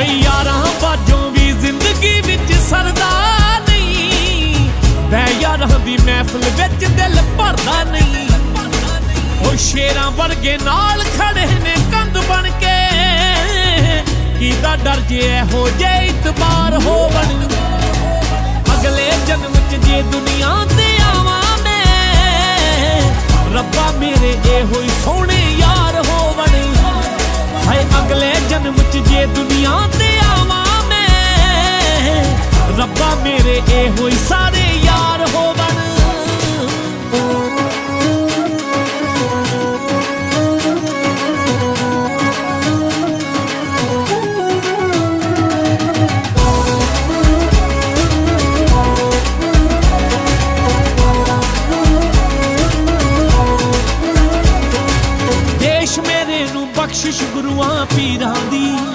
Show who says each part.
Speaker 1: ਓਏ ਯਾਰਾਂ ਬਾਝੋਂ ਵੀ ਜ਼ਿੰਦਗੀ ਵਿੱਚ ਸਰਦਾ ਨਹੀਂ। ਮੈਂ ਯਾਰਾਂ ਦੀ ਮਹਿਫਲ ਵਿੱਚ ਦਿਲ ਭਰਦਾ ਨਹੀਂ। ਓ ਸ਼ੇਰਾਂ ਵਰਗੇ ਨਾਲ ਖੜੇ ਨੇ ਕੰਧ ਬਣ ਕੇ। ਕੀਦਾ ਡਰ ਜੇ ਇਹੋ ਜੇ ਇਤਬਾਰ ਹੋਵਣ? ਅਗਲੇ ਜਨਮ ਚ ਜੇ ਦੁਨੀਆ ਤੇ ਆਵਾਂ ਮੈਂ, ਰੱਬਾ ਮੇਰੇ ਇਹੋ ਹੀ ਸੋਹਣੇ ਜਨਮ ਚ ਜੇ ਦੁਨੀਆ ਤੇ ਆਵਾਂ ਮੈਂ ਰੱਬਾ ਮੇਰੇ ਇਹੋ ਹੀ ਸਾਰੇ ਬਖਸ਼ਿਸ਼ ਗੁਰੂਆਂ ਪੀਰਾਂ ਦੀ।